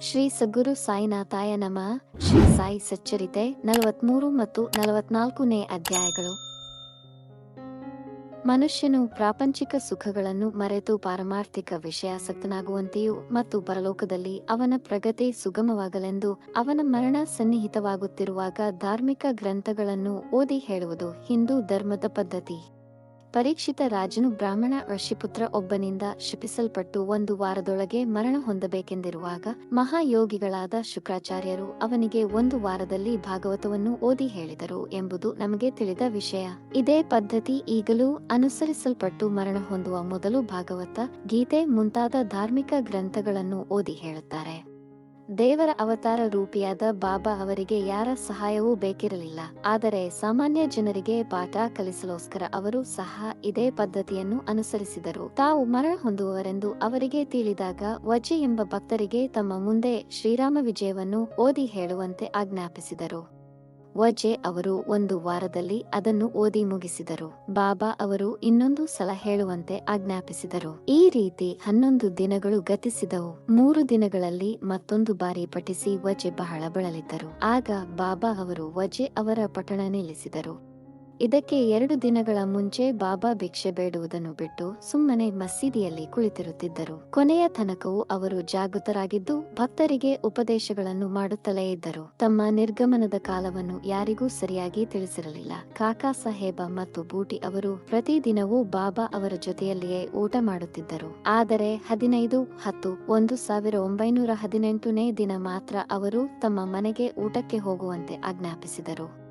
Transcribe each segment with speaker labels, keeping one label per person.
Speaker 1: ಶ್ರೀ ಸದ್ಗುರು ಸಾಯಿನಾಥಾಯ ನಮ. ಶ್ರೀ ಸಾಯಿ ಸಚ್ಚರಿತೆ ನಲವತ್ಮೂರು ಮತ್ತು ನಲವತ್ನಾಲ್ಕನೇ ಅಧ್ಯಾಯಗಳು. ಮನುಷ್ಯನು ಪ್ರಾಪಂಚಿಕ ಸುಖಗಳನ್ನು ಮರೆತು ಪಾರಮಾರ್ಥಿಕ ವಿಷಯಾಸಕ್ತನಾಗುವಂತೆಯೂ ಮತ್ತು ಪರಲೋಕದಲ್ಲಿ ಅವನ ಪ್ರಗತಿ ಸುಗಮವಾಗಲೆಂದು ಅವನ ಮರಣ ಸನ್ನಿಹಿತವಾಗುತ್ತಿರುವಾಗ ಧಾರ್ಮಿಕ ಗ್ರಂಥಗಳನ್ನು ಓದಿ ಹೇಳುವುದು ಹಿಂದೂ ಧರ್ಮದ ಪದ್ಧತಿ. ಪರೀಕ್ಷಿತ ರಾಜನು ಬ್ರಾಹ್ಮಣ ಋಷಿಪುತ್ರ ಒಬ್ಬನಿಂದ ಶಪಿಸಲ್ಪಟ್ಟು ಒಂದು ವಾರದೊಳಗೆ ಮರಣ ಹೊಂದಬೇಕೆಂದಿರುವಾಗ ಮಹಾಯೋಗಿಗಳಾದ ಶುಕ್ರಾಚಾರ್ಯರು ಅವನಿಗೆ ಒಂದು ವಾರದಲ್ಲಿ ಭಾಗವತವನ್ನು ಓದಿ ಹೇಳಿದರು ಎಂಬುದು ನಮಗೆ ತಿಳಿದ ವಿಷಯ. ಇದೇ ಪದ್ಧತಿ ಈಗಲೂ ಅನುಸರಿಸಲ್ಪಟ್ಟು ಮರಣ ಹೊಂದುವ ಮೊದಲು ಭಾಗವತ ಗೀತೆ ಮುಂತಾದ ಧಾರ್ಮಿಕ ಗ್ರಂಥಗಳನ್ನು ಓದಿ ಹೇಳುತ್ತಾರೆ. ದೇವರ ಅವತಾರ ರೂಪಿಯಾದ ಬಾಬಾ ಅವರಿಗೆ ಯಾರ ಸಹಾಯವೂ ಬೇಕಿರಲಿಲ್ಲ. ಆದರೆ ಸಾಮಾನ್ಯ ಜನರಿಗೆ ಪಾಠ ಕಲಿಸಲೋಸ್ಕರ ಅವರು ಸಹ ಇದೇ ಪದ್ಧತಿಯನ್ನು ಅನುಸರಿಸಿದರು. ತಾವು ಮರಣ ಹೊಂದುವವರೆಂದು ಅವರಿಗೆ ತಿಳಿದಾಗ ವಜಿ ಎಂಬ ಭಕ್ತರಿಗೆ ತಮ್ಮ ಮುಂದೆ ಶ್ರೀರಾಮ ವಿಜಯವನ್ನು ಓದಿ ಹೇಳುವಂತೆ ಆಜ್ಞಾಪಿಸಿದರು. ವಜೆ ಅವರು ಒಂದು ವಾರದಲ್ಲಿ ಅದನ್ನು ಓದಿ ಮುಗಿಸಿದರು. ಬಾಬಾ ಅವರು ಇನ್ನೊಂದು ಸಲ ಹೇಳುವಂತೆ ಆಜ್ಞಾಪಿಸಿದರು. ಈ ರೀತಿ ಹನ್ನೊಂದು ದಿನಗಳು ಗತಿಸಿದವು. ಮೂರು ದಿನಗಳಲ್ಲಿ ಮತ್ತೊಂದು ಬಾರಿ ಪಠಿಸಿ ವಜೆ ಬಹಳ ಬಳಲಿದ್ದರು. ಆಗ ಬಾಬಾ ಅವರು ವಜೆ ಅವರ ಪಠಣ ನಿಲ್ಲಿಸಿದರು. ಇದಕ್ಕೆ ಎರಡು ದಿನಗಳ ಮುಂಚೆ ಬಾಬಾ ಭಿಕ್ಷೆ ಬೇಡುವುದನ್ನು ಬಿಟ್ಟು ಸುಮ್ಮನೆ ಮಸೀದಿಯಲ್ಲಿ ಕುಳಿತಿರುತ್ತಿದ್ದರು. ಕೊನೆಯ ತನಕವೂ ಅವರು ಜಾಗೃತರಾಗಿದ್ದು ಭಕ್ತರಿಗೆ ಉಪದೇಶಗಳನ್ನು ಮಾಡುತ್ತಲೇ ಇದ್ದರು. ತಮ್ಮ ನಿರ್ಗಮನದ ಕಾಲವನ್ನು ಯಾರಿಗೂ ಸರಿಯಾಗಿ ತಿಳಿಸಿರಲಿಲ್ಲ. ಕಾಕಾ ಸಾಹೇಬ ಮತ್ತು ಬೂಟಿ ಅವರು ಪ್ರತಿದಿನವೂ ಬಾಬಾ ಅವರ ಜೊತೆಯಲ್ಲಿಯೇ ಊಟ ಮಾಡುತ್ತಿದ್ದರು. ಆದರೆ ಹದಿನೈದು ಹತ್ತು ಒಂದು ಸಾವಿರ ಒಂಬೈನೂರ ಹದಿನೆಂಟನೇ ದಿನ ಮಾತ್ರ ಅವರು ತಮ್ಮ ಮನೆಗೆ ಊಟಕ್ಕೆ ಹೋಗುವಂತೆ ಆಜ್ಞಾಪಿಸಿದರು.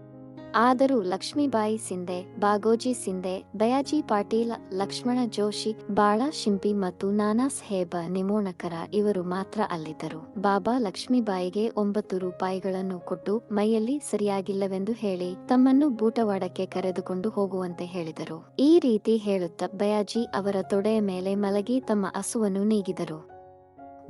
Speaker 1: ಆದರೂ ಲಕ್ಷ್ಮೀಬಾಯಿ ಸಿಂಧೆ, ಬಾಗೋಜಿ ಸಿಂಧೆ ಬಯಾಜಿ ಪಾಟೀಲ್, ಲಕ್ಷ್ಮಣ ಜೋಶಿ, ಬಾಳಾ ಶಿಂಪಿ ಮತ್ತು ನಾನಾ ಸಾಹೇಬ ನಿಮೋಣಕರ ಇವರು ಮಾತ್ರ ಅಲ್ಲಿದ್ದರು. ಬಾಬಾ ಲಕ್ಷ್ಮೀಬಾಯಿಗೆ ಒಂಬತ್ತು ರೂಪಾಯಿಗಳನ್ನು ಕೊಟ್ಟು ಮೈಯಲ್ಲಿ ಸರಿಯಾಗಿಲ್ಲವೆಂದು ಹೇಳಿ ತಮ್ಮನ್ನು ಬೂಟವಾಡಕ್ಕೆ ಕರೆದುಕೊಂಡು ಹೋಗುವಂತೆ ಹೇಳಿದರು. ಈ ರೀತಿ ಹೇಳುತ್ತಾ ಬಯಾಜಿ ಅವರ ತೊಡೆಯ ಮೇಲೆ ಮಲಗಿ ತಮ್ಮ ಹಸುವನ್ನು ನೀಗಿದರು.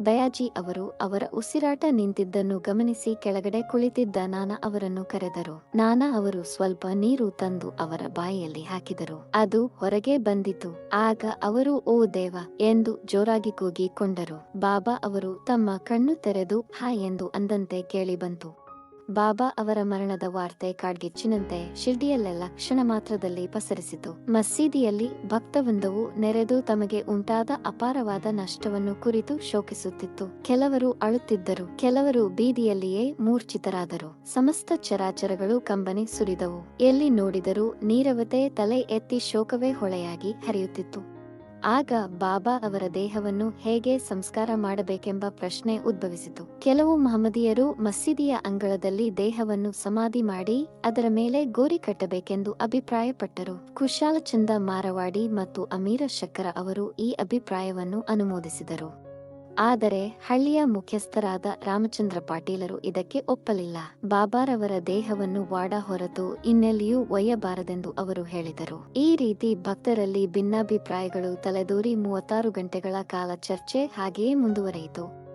Speaker 1: ಬಯಾಜಿ ಅವರು ಅವರ ಉಸಿರಾಟ ನಿಂತಿದ್ದನ್ನು ಗಮನಿಸಿ ಕೆಳಗಡೆ ಕುಳಿತಿದ್ದ ನಾನಾ ಅವರನ್ನು ಕರೆದರು. ನಾನಾ ಅವರು ಸ್ವಲ್ಪ ನೀರು ತಂದು ಅವರ ಬಾಯಿಯಲ್ಲಿ ಹಾಕಿದರು. ಅದು ಹೊರಗೆ ಬಂದಿತು. ಆಗ ಅವರು, ಓ ದೇವ, ಎಂದು ಜೋರಾಗಿ ಕೂಗಿಕೊಂಡರು. ಬಾಬಾ ಅವರು ತಮ್ಮ ಕಣ್ಣು ತೆರೆದು, ಹಾ ಎಂದು ಅಂದಂತೆ ಕೇಳಿ ಬಂತು ಬಾಬಾ ಅವರ ಮರಣದ ವಾರ್ತೆ ಕಾಡ್ಗಿಚ್ಚಿನಂತೆ ಶಿರ್ಡಿಯಲ್ಲೆಲ್ಲ ಕ್ಷಣ ಮಾತ್ರದಲ್ಲಿ ಪಸರಿಸಿತು. ಮಸೀದಿಯಲ್ಲಿ ಭಕ್ತವೃಂದವು ನೆರೆದು ತಮಗೆ ಉಂಟಾದ ಅಪಾರವಾದ ನಷ್ಟವನ್ನು ಕುರಿತು ಶೋಕಿಸುತ್ತಿತ್ತು. ಕೆಲವರು ಅಳುತ್ತಿದ್ದರು, ಕೆಲವರು ಬೀದಿಯಲ್ಲಿಯೇ ಮೂರ್ಛಿತರಾದರು. ಸಮಸ್ತ ಚರಾಚರಗಳು ಕಂಬನಿ ಸುರಿದವು. ಎಲ್ಲಿ ನೋಡಿದರೂ ನೀರವತೆ ತಲೆ ಎತ್ತಿ ಶೋಕವೇ ಹೊಳೆಯಾಗಿ ಹರಿಯುತ್ತಿತ್ತು. ಆಗ ಬಾಬಾ ಅವರ ದೇಹವನ್ನು ಹೇಗೆ ಸಂಸ್ಕಾರ ಮಾಡಬೇಕೆಂಬ ಪ್ರಶ್ನೆ ಉದ್ಭವಿಸಿತು. ಕೆಲವು ಮಹಮ್ಮದಿಯರು ಮಸೀದಿಯ ಅಂಗಳದಲ್ಲಿ ದೇಹವನ್ನು ಸಮಾಧಿ ಮಾಡಿ ಅದರ ಮೇಲೆ ಗೋರಿ ಕಟ್ಟಬೇಕೆಂದು ಅಭಿಪ್ರಾಯಪಟ್ಟರು. ಕುಶಾಲಚಂದ ಮಾರವಾಡಿ ಮತ್ತು ಅಮೀರ ಶಕ್ಕರ ಅವರು ಈ ಅಭಿಪ್ರಾಯವನ್ನು ಅನುಮೋದಿಸಿದರು. ಆದರೆ ಹಳ್ಳಿಯ ಮುಖ್ಯಸ್ಥರಾದ ರಾಮಚಂದ್ರ ಪಾಟೀಲರು ಇದಕ್ಕೆ ಒಪ್ಪಲಿಲ್ಲ. ಬಾಬಾರವರ ದೇಹವನ್ನು ವಾಡ ಹೊರತು ಇನ್ನೆಲ್ಲಿಯೂ ಒಯ್ಯಬಾರದೆಂದು ಅವರು ಹೇಳಿದರು. ಈ ರೀತಿ ಭಕ್ತರಲ್ಲಿ ಭಿನ್ನಾಭಿಪ್ರಾಯಗಳು ತಲೆದೂರಿ ಮೂವತ್ತಾರು ಗಂಟೆಗಳ ಕಾಲ ಚರ್ಚೆ ಹಾಗೆಯೇ ಮುಂದುವರೆಯಿತು.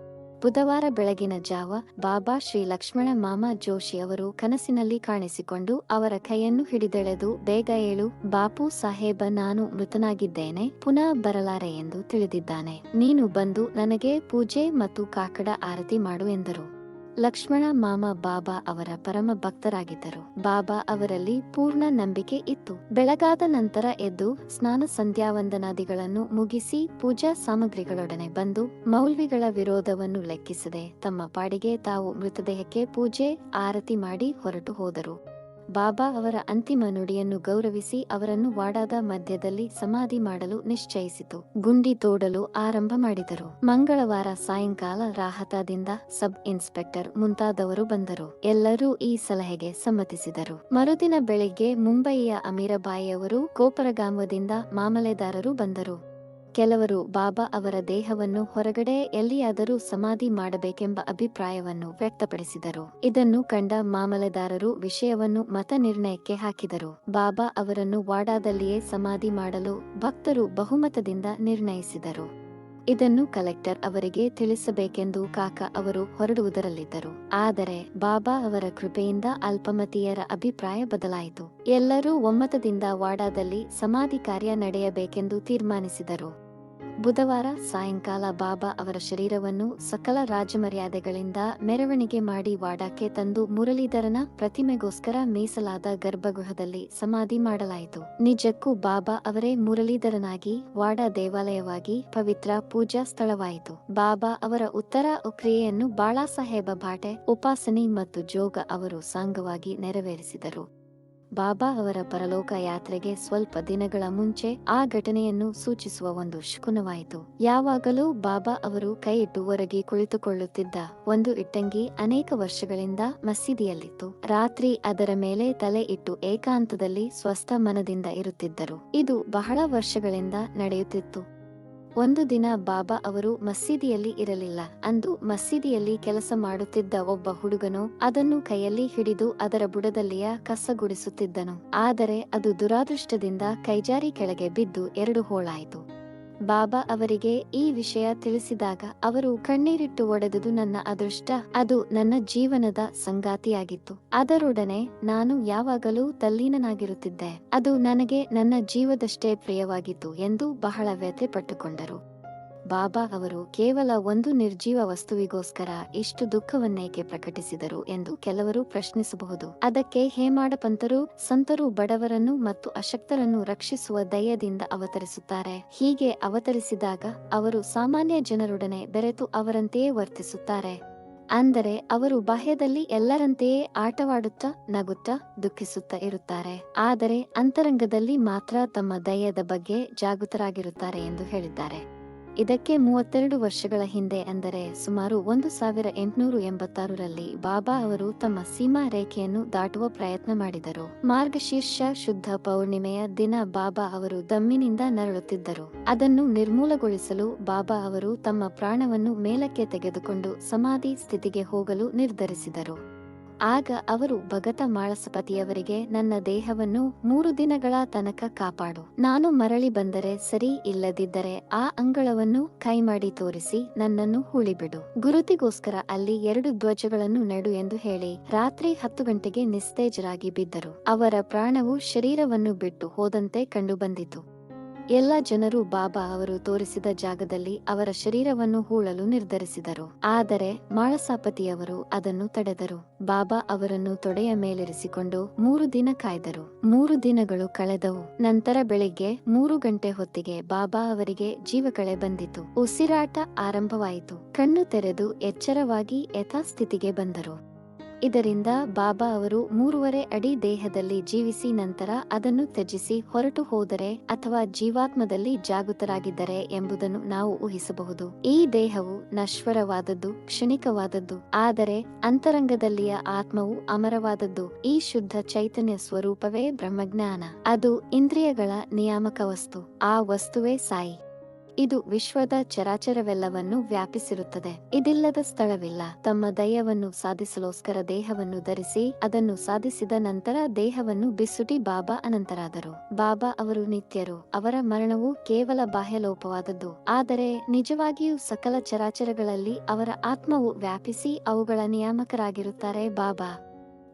Speaker 1: ಬುಧವಾರ ಬೆಳಗಿನ ಜಾವ ಬಾಬಾ ಶ್ರೀ ಲಕ್ಷ್ಮಣ ಮಾಮ ಜೋಶಿ ಅವರು ಕನಸಿನಲ್ಲಿ ಕಾಣಿಸಿಕೊಂಡು ಅವರ ಕೈಯನ್ನು ಹಿಡಿದೆಳೆದು, ಬೇಗ ಏಳು, ಬಾಪು ಸಾಹೇಬ ನಾನು ಮೃತನಾಗಿದ್ದೇನೆ, ಪುನಃ ಬರಲಾರೆ ಎಂದು ತಿಳಿದಿದ್ದಾನೆ. ನೀನು ಬಂದು ನನಗೆ ಪೂಜೆ ಮತ್ತು ಕಾಕಡ ಆರತಿ ಮಾಡು ಎಂದರು. ಲಕ್ಷ್ಮಣ ಮಾಮ ಬಾಬಾ ಅವರ ಪರಮ ಭಕ್ತರಾಗಿದ್ದರು. ಬಾಬಾ ಅವರಲ್ಲಿ ಪೂರ್ಣ ನಂಬಿಕೆ ಇತ್ತು. ಬೆಳಗಾದ ನಂತರ ಎದ್ದು ಸ್ನಾನ ಸಂಧ್ಯಾವಂದನಾದಿಗಳನ್ನು ಮುಗಿಸಿ ಪೂಜಾ ಸಾಮಗ್ರಿಗಳೊಡನೆ ಬಂದು ಮೌಲ್ವಿಗಳ ವಿರೋಧವನ್ನು ಲೆಕ್ಕಿಸದೆ ತಮ್ಮ ಪಾಡಿಗೆ ತಾವು ಮೃತದೇಹಕ್ಕೆ ಪೂಜೆ, ಆರತಿ ಮಾಡಿ ಹೊರಟು ಹೋದರು. ಬಾಬಾ ಅವರ ಅಂತಿಮ ನುಡಿಯನ್ನು ಗೌರವಿಸಿ ಅವರನ್ನು ವಾಡಾದ ಮಧ್ಯದಲ್ಲಿ ಸಮಾಧಿ ಮಾಡಲು ನಿಶ್ಚಯಿಸಿತು. ಗುಂಡಿ ತೋಡಲು ಆರಂಭ ಮಾಡಿದರು. ಮಂಗಳವಾರ ಸಾಯಂಕಾಲ ರಾಹತಾದಿಂದ ಸಬ್ ಇನ್ಸ್ಪೆಕ್ಟರ್ ಮುಂತಾದವರು ಬಂದರು. ಎಲ್ಲರೂ ಈ ಸಲಹೆಗೆ ಸಮ್ಮತಿಸಿದರು. ಮರುದಿನ ಬೆಳಿಗ್ಗೆ ಮುಂಬಯಿಯ ಅಮೀರಬಾಯಿಯವರು ಕೋಪರಗಾಮದಿಂದ ಮಾಮಲೆದಾರರು ಬಂದರು. ಕೆಲವರು ಬಾಬಾ ಅವರ ದೇಹವನ್ನು ಹೊರಗಡೆ ಎಲ್ಲಿಯಾದರೂ ಸಮಾಧಿ ಮಾಡಬೇಕೆಂಬ ಅಭಿಪ್ರಾಯವನ್ನು ವ್ಯಕ್ತಪಡಿಸಿದರು. ಇದನ್ನು ಕಂಡ ಮಾಮಲೆದಾರರು ವಿಷಯವನ್ನು ಮತ ನಿರ್ಣಯಕ್ಕೆ ಹಾಕಿದರು. ಬಾಬಾ ಅವರನ್ನು ವಾಡಾದಲ್ಲಿಯೇ ಸಮಾಧಿ ಮಾಡಲು ಭಕ್ತರು ಬಹುಮತದಿಂದ ನಿರ್ಣಯಿಸಿದರು. ಇದನ್ನು ಕಲೆಕ್ಟರ್ ಅವರಿಗೆ ತಿಳಿಸಬೇಕೆಂದು ಕಾಕ ಅವರು ಹೊರಡುವುದರಲ್ಲಿದ್ದರು. ಆದರೆ ಬಾಬಾ ಅವರ ಕೃಪೆಯಿಂದ ಅಲ್ಪಮತೀಯರ ಅಭಿಪ್ರಾಯ ಬದಲಾಯಿತು. ಎಲ್ಲರೂ ಒಮ್ಮತದಿಂದ ವಾಡಾದಲ್ಲಿ ಸಮಾಧಿ ಕಾರ್ಯ ನಡೆಯಬೇಕೆಂದು ತೀರ್ಮಾನಿಸಿದರು. ಬುಧವಾರ ಸಾಯಂಕಾಲ ಬಾಬಾ ಅವರ ಶರೀರವನ್ನು ಸಕಲ ರಾಜಮರ್ಯಾದೆಗಳಿಂದ ಮೆರವಣಿಗೆ ಮಾಡಿ ವಾಡಾಕ್ಕೆ ತಂದು ಮುರಳೀಧರನ ಪ್ರತಿಮೆಗೋಸ್ಕರ ಮೀಸಲಾದ ಗರ್ಭಗೃಹದಲ್ಲಿ ಸಮಾಧಿ ಮಾಡಲಾಯಿತು. ನಿಜಕ್ಕೂ ಬಾಬಾ ಅವರೇ ಮುರಳೀಧರನಾಗಿ ವಾಡಾ ದೇವಾಲಯವಾಗಿ ಪವಿತ್ರ ಪೂಜಾ ಸ್ಥಳವಾಯಿತು. ಬಾಬಾ ಅವರ ಉತ್ತರ ಕ್ರಿಯೆಯನ್ನು ಬಾಳಾಸಾಹೇಬ ಭಾಟೆ ಉಪಾಸನೆ ಮತ್ತು ಜೋಗ ಅವರು ಸಾಂಗವಾಗಿ ನೆರವೇರಿಸಿದರು. ಬಾಬಾ ಅವರ ಪರಲೋಕ ಯಾತ್ರೆಗೆ ಸ್ವಲ್ಪ ದಿನಗಳ ಮುಂಚೆ ಆ ಘಟನೆಯನ್ನು ಸೂಚಿಸುವ ಒಂದು ಶಕುನವಾಯಿತು. ಯಾವಾಗಲೂ ಬಾಬಾ ಅವರು ಕೈ ಇಟ್ಟು ಹೊರಗೆ ಕುಳಿತುಕೊಳ್ಳುತ್ತಿದ್ದ ಒಂದು ಇಟ್ಟಂಗಿ ಅನೇಕ ವರ್ಷಗಳಿಂದ ಮಸೀದಿಯಲ್ಲಿತ್ತು. ರಾತ್ರಿ ಅದರ ಮೇಲೆ ತಲೆ ಇಟ್ಟು ಏಕಾಂತದಲ್ಲಿ ಸ್ವಸ್ಥ ಮನದಿಂದ ಇರುತ್ತಿದ್ದರು. ಇದು ಬಹಳ ವರ್ಷಗಳಿಂದ ನಡೆಯುತ್ತಿತ್ತು. ಒಂದು ದಿನ ಬಾಬಾ ಅವರು ಮಸೀದಿಯಲ್ಲಿ ಇರಲಿಲ್ಲ. ಅಂದು ಮಸೀದಿಯಲ್ಲಿ ಕೆಲಸ ಮಾಡುತ್ತಿದ್ದ ಒಬ್ಬ ಹುಡುಗನು ಅದನ್ನು ಕೈಯಲ್ಲಿ ಹಿಡಿದು ಅದರ ಬುಡದಲ್ಲಿಯ ಕಸ ಗುಡಿಸುತ್ತಿದ್ದನು ಆದರೆ ಅದು ದುರಾದೃಷ್ಟದಿಂದ ಕೈಜಾರಿ ಕೆಳಗೆ ಬಿದ್ದು ಎರಡು ಹೋಳಾಯಿತು. ಬಾಬಾ ಅವರಿಗೆ ಈ ವಿಷಯ ತಿಳಿಸಿದಾಗ ಅವರು ಕಣ್ಣೀರಿಟ್ಟು ಒಡೆದುದು ನನ್ನ ಅದೃಷ್ಟ. ಅದು ನನ್ನ ಜೀವನದ ಸಂಗಾತಿಯಾಗಿತ್ತು. ಅದರೊಡನೆ ನಾನು ಯಾವಾಗಲೂ ತಲ್ಲೀನನಾಗಿರುತ್ತಿದ್ದೆ. ಅದು ನನಗೆ ನನ್ನ ಜೀವದಷ್ಟೇ ಪ್ರಿಯವಾಗಿತ್ತು ಎಂದು ಬಹಳ ವ್ಯಥೆ ಪಟ್ಟುಕೊಂಡರು. ಬಾಬಾ ಅವರು ಕೇವಲ ಒಂದು ನಿರ್ಜೀವ ವಸ್ತುವಿಗೋಸ್ಕರ ಇಷ್ಟು ದುಃಖವನ್ನೇಕೆ ಪ್ರಕಟಿಸಿದರು ಎಂದು ಕೆಲವರು ಪ್ರಶ್ನಿಸಬಹುದು. ಅದಕ್ಕೆ ಹೇಮಾಡ ಪಂತರು, ಸಂತರು ಬಡವರನ್ನು ಮತ್ತು ಅಶಕ್ತರನ್ನು ರಕ್ಷಿಸುವ ದಯದಿಂದ ಅವತರಿಸುತ್ತಾರೆ. ಹೀಗೆ ಅವತರಿಸಿದಾಗ ಅವರು ಸಾಮಾನ್ಯ ಜನರೊಡನೆ ಬೆರೆತು ಅವರಂತೆಯೇ ವರ್ತಿಸುತ್ತಾರೆ. ಅಂದರೆ ಅವರು ಬಾಹ್ಯದಲ್ಲಿ ಎಲ್ಲರಂತೆಯೇ ಆಟವಾಡುತ್ತಾ, ನಗುತ್ತಾ, ದುಃಖಿಸುತ್ತಾ ಇರುತ್ತಾರೆ. ಆದರೆ ಅಂತರಂಗದಲ್ಲಿ ಮಾತ್ರ ತಮ್ಮ ದಯದ ಬಗ್ಗೆ ಜಾಗೃತರಾಗಿರುತ್ತಾರೆ ಎಂದು ಹೇಳಿದ್ದಾರೆ. ಇದಕ್ಕೆ ಮೂವತ್ತೆರಡು ವರ್ಷಗಳ ಹಿಂದೆ ಅಂದರೆ ಸುಮಾರು ಒಂದು ಸಾವಿರ ಎಂಟುನೂರು ಎಂಬತ್ತಾರರಲ್ಲಿ ಬಾಬಾ ಅವರು ತಮ್ಮ ಸೀಮಾ ರೇಖೆಯನ್ನು ದಾಟುವ ಪ್ರಯತ್ನ ಮಾಡಿದರು. ಮಾರ್ಗಶೀರ್ಷ ಶುದ್ಧ ಪೌರ್ಣಿಮೆಯ ದಿನ ಬಾಬಾ ಅವರು ದಮ್ಮಿನಿಂದ ನರಳುತ್ತಿದ್ದರು. ಅದನ್ನು ನಿರ್ಮೂಲಗೊಳಿಸಲು ಬಾಬಾ ಅವರು ತಮ್ಮ ಪ್ರಾಣವನ್ನು ಮೇಲಕ್ಕೆ ತೆಗೆದುಕೊಂಡು ಸಮಾಧಿ ಸ್ಥಿತಿಗೆ ಹೋಗಲು ನಿರ್ಧರಿಸಿದರು. ಆಗ ಅವರು ಭಗತ ಮಾಳಸಪತಿಯವರಿಗೆ, ನನ್ನ ದೇಹವನ್ನು ಮೂರು ದಿನಗಳ ತನಕ ಕಾಪಾಡು. ನಾನು ಮರಳಿ ಬಂದರೆ ಸರಿ ಇಲ್ಲದಿದ್ದರೆ ಆ ಅಂಗಳವನ್ನು ಕೈ ಮಾಡಿ ತೋರಿಸಿ ನನ್ನನ್ನು ಹುಳಿಬಿಡು. ಗುರುತಿಗೋಸ್ಕರ ಅಲ್ಲಿ ಎರಡು ಧ್ವಜಗಳನ್ನು ನೆಡು ಎಂದು ಹೇಳಿ ರಾತ್ರಿ ಹತ್ತು ಗಂಟೆಗೆ ನಿಸ್ತೇಜರಾಗಿ ಬಿದ್ದರು. ಅವರ ಪ್ರಾಣವು ಶರೀರವನ್ನು ಬಿಟ್ಟು ಹೋದಂತೆ ಕಂಡುಬಂದಿತು. ಎಲ್ಲ ಜನರು ಬಾಬಾ ಅವರು ತೋರಿಸಿದ ಜಾಗದಲ್ಲಿ ಅವರ ಶರೀರವನ್ನು ಹೂಳಲು ನಿರ್ಧರಿಸಿದರು. ಆದರೆ ಮಾಳಸಾಪತಿಯವರು ಅದನ್ನು ತಡೆದರು. ಬಾಬಾ ಅವರನ್ನು ತೊಡೆಯ ಮೇಲಿರಿಸಿಕೊಂಡು ಮೂರು ದಿನ ಕಾಯ್ದರು. ಮೂರು ದಿನಗಳು ಕಳೆದವು. ನಂತರ ಬೆಳಿಗ್ಗೆ ಮೂರು ಗಂಟೆ ಹೊತ್ತಿಗೆ ಬಾಬಾ ಅವರಿಗೆ ಜೀವಕಳೆ ಬಂದಿತು. ಉಸಿರಾಟ ಆರಂಭವಾಯಿತು. ಕಣ್ಣು ತೆರೆದು ಎಚ್ಚರವಾಗಿ ಯಥಾಸ್ಥಿತಿಗೆ ಬಂದರು. ಇದರಿಂದ ಬಾಬಾ ಅವರು ಮೂರುವರೆ ಅಡಿ ದೇಹದಲ್ಲಿ ಜೀವಿಸಿ ನಂತರ ಅದನ್ನು ತ್ಯಜಿಸಿ ಹೊರಟು ಹೋದರೆ ಅಥವಾ ಜೀವಾತ್ಮದಲ್ಲಿ ಜಾಗೃತರಾಗಿದ್ದರೆ ಎಂಬುದನ್ನು ನಾವು ಊಹಿಸಬಹುದು. ಈ ದೇಹವು ನಶ್ವರವಾದದ್ದು, ಕ್ಷಣಿಕವಾದದ್ದು, ಆದರೆ ಅಂತರಂಗದಲ್ಲಿಯ ಆತ್ಮವು ಅಮರವಾದದ್ದು. ಈ ಶುದ್ಧ ಚೈತನ್ಯ ಸ್ವರೂಪವೇ ಬ್ರಹ್ಮಜ್ಞಾನ. ಅದು ಇಂದ್ರಿಯಗಳ ನಿಯಾಮಕ ವಸ್ತು. ಆ ವಸ್ತುವೇ ಸಾಯಿ. ಇದು ವಿಶ್ವದ ಚರಾಚರವೆಲ್ಲವನ್ನು ವ್ಯಾಪಿಸಿರುತ್ತದೆ. ಇದಿಲ್ಲದ ಸ್ಥಳವಿಲ್ಲ. ತಮ್ಮ ದಯವನ್ನು ಸಾಧಿಸಲೋಸ್ಕರ ದೇಹವನ್ನು ಧರಿಸಿ, ಅದನ್ನು ಸಾಧಿಸಿದ ನಂತರ ದೇಹವನ್ನು ಬಿಸುಟಿ ಬಾಬಾ ಅನಂತರಾದರು. ಬಾಬಾ ಅವರು ನಿತ್ಯರು. ಅವರ ಮರಣವು ಕೇವಲ ಬಾಹ್ಯಲೋಪವಾದದ್ದು. ಆದರೆ ನಿಜವಾಗಿಯೂ ಸಕಲ ಚರಾಚರಗಳಲ್ಲಿ ಅವರ ಆತ್ಮವು ವ್ಯಾಪಿಸಿ ಅವುಗಳ ನಿಯಾಮಕರಾಗಿರುತ್ತಾರೆ ಬಾಬಾ.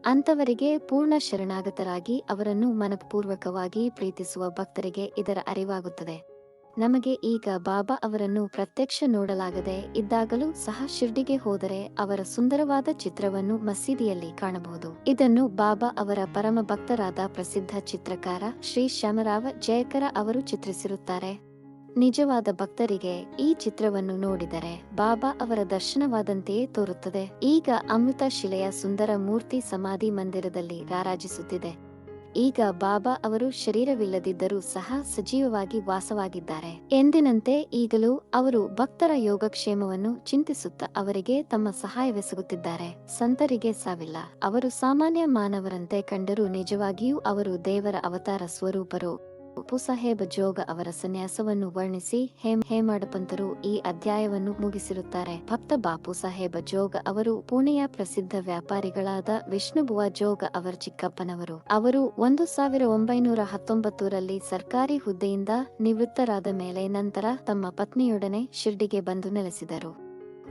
Speaker 1: ಅಂತವರಿಗೆ ಪೂರ್ಣ ಶರಣಾಗತರಾಗಿ ಅವರನ್ನು ಮನಪೂರ್ವಕವಾಗಿ ಪ್ರೀತಿಸುವ ಭಕ್ತರಿಗೆ ಇದರ ಅರಿವಾಗುತ್ತದೆ. ನಮಗೆ ಈಗ ಬಾಬಾ ಅವರನ್ನು ಪ್ರತ್ಯಕ್ಷ ನೋಡಲಾಗದೆ ಇದ್ದಾಗಲೂ ಸಹ ಶಿರ್ಡಿಗೆ ಹೋದರೆ ಅವರ ಸುಂದರವಾದ ಚಿತ್ರವನ್ನು ಮಸೀದಿಯಲ್ಲಿ ಕಾಣಬಹುದು. ಇದನ್ನು ಬಾಬಾ ಅವರ ಪರಮ ಭಕ್ತರಾದ ಪ್ರಸಿದ್ಧ ಚಿತ್ರಕಾರ ಶ್ರೀ ಶ್ಯಾಮರಾವ ಜಯಕರ ಅವರು ಚಿತ್ರಿಸಿರುತ್ತಾರೆ. ನಿಜವಾದ ಭಕ್ತರಿಗೆ ಈ ಚಿತ್ರವನ್ನು ನೋಡಿದರೆ ಬಾಬಾ ಅವರ ದರ್ಶನವಾದಂತೆಯೇ ತೋರುತ್ತದೆ. ಈಗ ಅಮೃತ ಶಿಲೆಯ ಸುಂದರ ಮೂರ್ತಿ ಸಮಾಧಿ ಮಂದಿರದಲ್ಲಿ ರಾರಾಜಿಸುತ್ತಿದೆ. ಈಗ ಬಾಬಾ ಅವರು ಶರೀರವಿಲ್ಲದಿದ್ದರೂ ಸಹ ಸಜೀವವಾಗಿ ವಾಸವಾಗಿದ್ದಾರೆ. ಎಂದಿನಂತೆ ಈಗಲೂ ಅವರು ಭಕ್ತರ ಯೋಗಕ್ಷೇಮವನ್ನು ಚಿಂತಿಸುತ್ತಾ ಅವರಿಗೆ ತಮ್ಮ ಸಹಾಯವೆಸಗುತ್ತಿದ್ದಾರೆ. ಸಂತರಿಗೆ ಸಾವಿಲ್ಲ. ಅವರು ಸಾಮಾನ್ಯ ಮಾನವರಂತೆ ಕಂಡರೂ ನಿಜವಾಗಿಯೂ ಅವರು ದೇವರ ಅವತಾರ ಸ್ವರೂಪರು. ಸಾಹೇಬ ಜೋಗ ಅವರ ಸನ್ಯಾಸವನ್ನು ವರ್ಣಿಸಿ ಹೇಮ್ ಹೇಮಾಡಪಂತರು ಈ ಅಧ್ಯಾಯವನ್ನು ಮುಗಿಸಿರುತ್ತಾರೆ. ಭಕ್ತ ಬಾಪು ಸಾಹೇಬ ಜೋಗ ಅವರು ಪುಣೆಯ ಪ್ರಸಿದ್ಧ ವ್ಯಾಪಾರಿಗಳಾದ ವಿಷ್ಣುಬುವ ಜೋಗ ಅವರ ಚಿಕ್ಕಪ್ಪನವರು. ಅವರು ಒಂದು ಸಾವಿರ ಒಂಬೈನೂರ ಹತ್ತೊಂಬತ್ತರಲ್ಲಿ ಸರ್ಕಾರಿ ಹುದ್ದೆಯಿಂದ ನಿವೃತ್ತರಾದ ಮೇಲೆ ನಂತರ ತಮ್ಮ ಪತ್ನಿಯೊಡನೆ ಶಿರ್ಡಿಗೆ ಬಂದು ನೆಲೆಸಿದರು.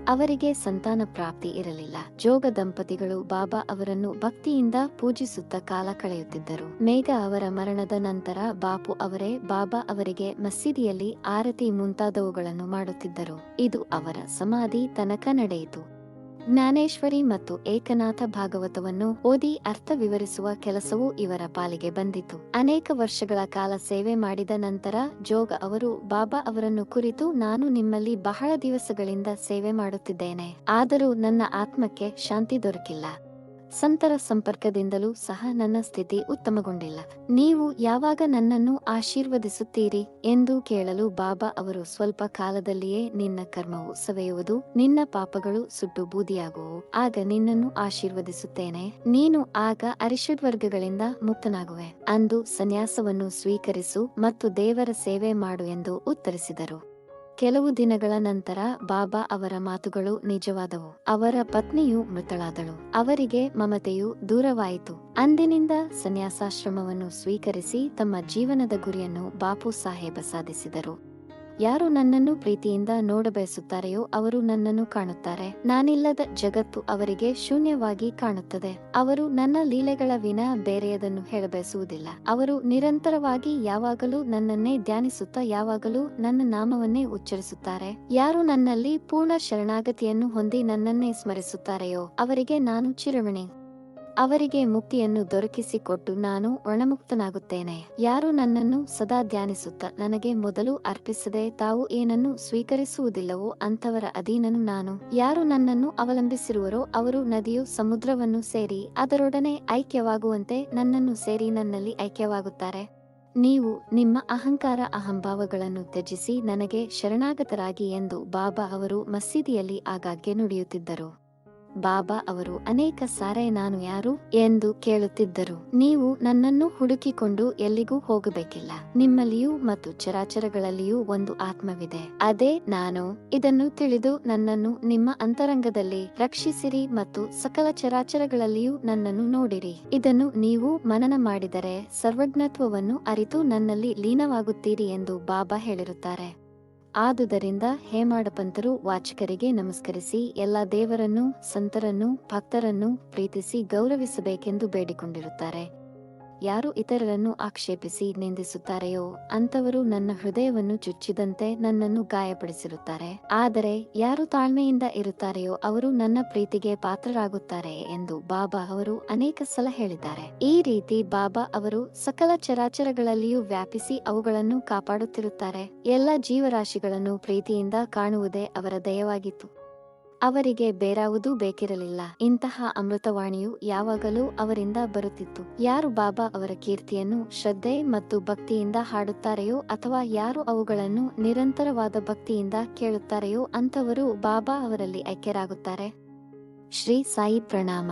Speaker 1: ಅವರಿಗೆ ಸಂತಾನ ಪ್ರಾಪ್ತಿ ಇರಲಿಲ್ಲ. ಜೋಗ ದಂಪತಿಗಳು ಬಾಬಾ ಅವರನ್ನು ಭಕ್ತಿಯಿಂದ ಪೂಜಿಸುತ್ತಾ ಕಾಲ ಕಳೆಯುತ್ತಿದ್ದರು. ಮೇಘ ಅವರ ಮರಣದ ನಂತರ ಬಾಪು ಅವರೇ ಬಾಬಾ ಅವರಿಗೆ ಮಸೀದಿಯಲ್ಲಿ ಆರತಿ ಮುಂತಾದವುಗಳನ್ನು ಮಾಡುತ್ತಿದ್ದರು. ಇದು ಅವರ ಸಮಾಧಿ ತನಕ ನಡೆಯಿತು. ಜ್ಞಾನೇಶ್ವರಿ ಮತ್ತು ಏಕನಾಥ ಭಾಗವತವನ್ನು ಓದಿ ಅರ್ಥ ವಿವರಿಸುವ ಕೆಲಸವೂ ಇವರ ಪಾಲಿಗೆ ಬಂದಿತು. ಅನೇಕ ವರ್ಷಗಳ ಕಾಲ ಸೇವೆ ಮಾಡಿದ ನಂತರ ಜೋಗ ಅವರು, ಬಾಬಾ ಅವರನ್ನು ಕುರಿತು ನಾನು ನಿಮ್ಮಲ್ಲಿ ಬಹಳ ದಿವಸಗಳಿಂದ ಸೇವೆ ಮಾಡುತ್ತಿದ್ದೇನೆ. ಆದರೂ ನನ್ನ ಆತ್ಮಕ್ಕೆ ಶಾಂತಿ ದೊರಕಿಲ್ಲ. ಸಂತರ ಸಂಪರ್ಕದಿಂದಲೂ ಸಹ ನನ್ನ ಸ್ಥಿತಿ ಉತ್ತಮಗೊಂಡಿಲ್ಲ. ನೀವು ಯಾವಾಗ ನನ್ನನ್ನು ಆಶೀರ್ವದಿಸುತ್ತೀರಿ ಎಂದು ಕೇಳಲು ಬಾಬಾ ಅವರು ಸ್ವಲ್ಪ ಕಾಲದಲ್ಲಿಯೇ ನಿನ್ನ ಕರ್ಮವು ಸವೆಯುವುದು, ನಿನ್ನ ಪಾಪಗಳು ಸುಟ್ಟು ಬೂದಿಯಾಗುವು. ಆಗ ನಿನ್ನನ್ನು ಆಶೀರ್ವದಿಸುತ್ತೇನೆ. ನೀನು ಆಗ ಅರಿಷಡ್ ವರ್ಗಗಳಿಂದ ಮುಕ್ತನಾಗುವೆ ಅಂದು ಸನ್ಯಾಸವನ್ನು ಸ್ವೀಕರಿಸು ಮತ್ತು ದೇವರ ಸೇವೆ ಮಾಡು ಎಂದು ಉತ್ತರಿಸಿದರು. ಕೆಲವು ದಿನಗಳ ನಂತರ ಬಾಬಾ ಅವರ ಮಾತುಗಳು ನಿಜವಾದವು. ಅವರ ಪತ್ನಿಯು ಮೃತಳಾದಳು. ಅವರಿಗೆ ಮಮತೆಯು ದೂರವಾಯಿತು. ಅಂದಿನಿಂದ ಸನ್ಯಾಸಾಶ್ರಮವನ್ನು ಸ್ವೀಕರಿಸಿ ತಮ್ಮ ಜೀವನದ ಗುರಿಯನ್ನು ಬಾಪು ಸಾಹೇಬ ಸಾಧಿಸಿದರು. ಯಾರು ನನ್ನನ್ನು ಪ್ರೀತಿಯಿಂದ ನೋಡಬಯಸುತ್ತಾರೆಯೋ ಅವರು ನನ್ನನ್ನು ಕಾಣುತ್ತಾರೆ. ನಾನಿಲ್ಲದ ಜಗತ್ತು ಅವರಿಗೆ ಶೂನ್ಯವಾಗಿ ಕಾಣುತ್ತದೆ. ಅವರು ನನ್ನ ಲೀಲೆಗಳ ವಿನ ಬೇರೆಯದನ್ನು ಹೇಳಬಯಸುವುದಿಲ್ಲ ಅವರು ನಿರಂತರವಾಗಿ ಯಾವಾಗಲೂ ನನ್ನನ್ನೇ ಧ್ಯಾನಿಸುತ್ತಾ ಯಾವಾಗಲೂ ನನ್ನ ನಾಮವನ್ನೇ ಉಚ್ಚರಿಸುತ್ತಾರೆ. ಯಾರು ನನ್ನಲ್ಲಿ ಪೂರ್ಣ ಶರಣಾಗತಿಯನ್ನು ಹೊಂದಿ ನನ್ನನ್ನೇ ಸ್ಮರಿಸುತ್ತಾರೆಯೋ ಅವರಿಗೆ ನಾನು ಚಿರಋಣಿ. ಅವರಿಗೆ ಮುಕ್ತಿಯನ್ನು ದೊರಕಿಸಿಕೊಟ್ಟು ನಾನು ಒಣಮುಕ್ತನಾಗುತ್ತೇನೆ ಯಾರು ನನ್ನನ್ನು ಸದಾ ಧ್ಯಾನಿಸುತ್ತ ನನಗೆ ಮೊದಲು ಅರ್ಪಿಸದೆ ತಾವು ಏನನ್ನು ಸ್ವೀಕರಿಸುವುದಿಲ್ಲವೋ ಅಂಥವರ ಅಧೀನನು ನಾನು. ಯಾರು ನನ್ನನ್ನು ಅವಲಂಬಿಸಿರುವರೋ ಅವರು ನದಿಯು ಸಮುದ್ರವನ್ನು ಸೇರಿ ಅದರೊಡನೆ ಐಕ್ಯವಾಗುವಂತೆ ನನ್ನನ್ನು ಸೇರಿ ನನ್ನಲ್ಲಿ ಐಕ್ಯವಾಗುತ್ತಾರೆ. ನೀವು ನಿಮ್ಮ ಅಹಂಕಾರ ಅಹಂಭಾವಗಳನ್ನು ತ್ಯಜಿಸಿ ನನಗೆ ಶರಣಾಗತರಾಗಿ ಎಂದು ಬಾಬಾ ಅವರು ಮಸೀದಿಯಲ್ಲಿ ಆಗಾಗ್ಗೆ ನುಡಿಯುತ್ತಿದ್ದರು. ಬಾಬಾ ಅವರು, ಅನೇಕ ಸಾರೆ ನಾನು ಯಾರು? ಎಂದು ಕೇಳುತ್ತಿದ್ದರು. ನೀವು ನನ್ನನ್ನು ಹುಡುಕಿಕೊಂಡು ಎಲ್ಲಿಗೂ ಹೋಗಬೇಕಿಲ್ಲ. ನಿಮ್ಮಲ್ಲಿಯೂ ಮತ್ತು ಚರಾಚರಗಳಲ್ಲಿಯೂ ಒಂದು ಆತ್ಮವಿದೆ. ಅದೇ ನಾನು. ಇದನ್ನು ತಿಳಿದು ನನ್ನನ್ನು ನಿಮ್ಮ ಅಂತರಂಗದಲ್ಲಿ ರಕ್ಷಿಸಿರಿ ಮತ್ತು ಸಕಲ ಚರಾಚರಗಳಲ್ಲಿಯೂ ನನ್ನನ್ನು ನೋಡಿರಿ. ಇದನ್ನು ನೀವು ಮನನ ಮಾಡಿದರೆ ಸರ್ವಜ್ಞತ್ವವನ್ನು ಅರಿತು ನನ್ನಲ್ಲಿ ಲೀನವಾಗುತ್ತೀರಿ ಎಂದು ಬಾಬಾ ಹೇಳಿರುತ್ತಾರೆ. ಆದುದರಿಂದ ಹೇಮಾಡಪಂತರು ವಾಚಕರಿಗೆ ನಮಸ್ಕರಿಸಿ ಎಲ್ಲ ದೇವರನ್ನು ಸಂತರನ್ನು ಭಕ್ತರನ್ನು ಪ್ರೀತಿಸಿ ಗೌರವಿಸಬೇಕೆಂದು ಬೇಡಿಕೊಂಡಿರುತ್ತಾರೆ. ಯಾರು ಇತರರನ್ನು ಆಕ್ಷೇಪಿಸಿ ನಿಂದಿಸುತ್ತಾರೆಯೋ ಅಂತವರು ನನ್ನ ಹೃದಯವನ್ನು ಚುಚ್ಚಿದಂತೆ ನನ್ನನ್ನು ಗಾಯಪಡಿಸಿರುತ್ತಾರೆ. ಆದರೆ ಯಾರು ತಾಳ್ಮೆಯಿಂದ ಇರುತ್ತಾರೆಯೋ ಅವರು ನನ್ನ ಪ್ರೀತಿಗೆ ಪಾತ್ರರಾಗುತ್ತಾರೆ ಎಂದು ಬಾಬಾ ಅವರು ಅನೇಕ ಸಲ ಹೇಳಿದ್ದಾರೆ. ಈ ರೀತಿ ಬಾಬಾ ಅವರು ಸಕಲ ಚರಾಚರಗಳಲ್ಲಿಯೂ ವ್ಯಾಪಿಸಿ ಅವುಗಳನ್ನು ಕಾಪಾಡುತ್ತಿರುತ್ತಾರೆ. ಎಲ್ಲ ಜೀವರಾಶಿಗಳನ್ನು ಪ್ರೀತಿಯಿಂದ ಕಾಣುವುದೇ ಅವರ ದಯವಾಗಿತ್ತು. ಅವರಿಗೆ ಬೇರಾವುದೂ ಬೇಕಿರಲಿಲ್ಲ. ಇಂತಹ ಅಮೃತವಾಣಿಯು ಯಾವಾಗಲೂ ಅವರಿಂದ ಬರುತ್ತಿತ್ತು. ಯಾರು ಬಾಬಾ ಅವರ ಕೀರ್ತಿಯನ್ನು, ಶ್ರದ್ಧೆ ಮತ್ತು ಭಕ್ತಿಯಿಂದ ಹಾಡುತ್ತಾರೆಯೋ ಅಥವಾ ಯಾರು ಅವುಗಳನ್ನು ನಿರಂತರವಾದ ಭಕ್ತಿಯಿಂದ ಕೇಳುತ್ತಾರೆಯೋ ಅಂತವರು ಬಾಬಾ ಅವರಲ್ಲಿ ಐಕ್ಯರಾಗುತ್ತಾರೆ. ಶ್ರೀ ಸಾಯಿ ಪ್ರಣಾಮ.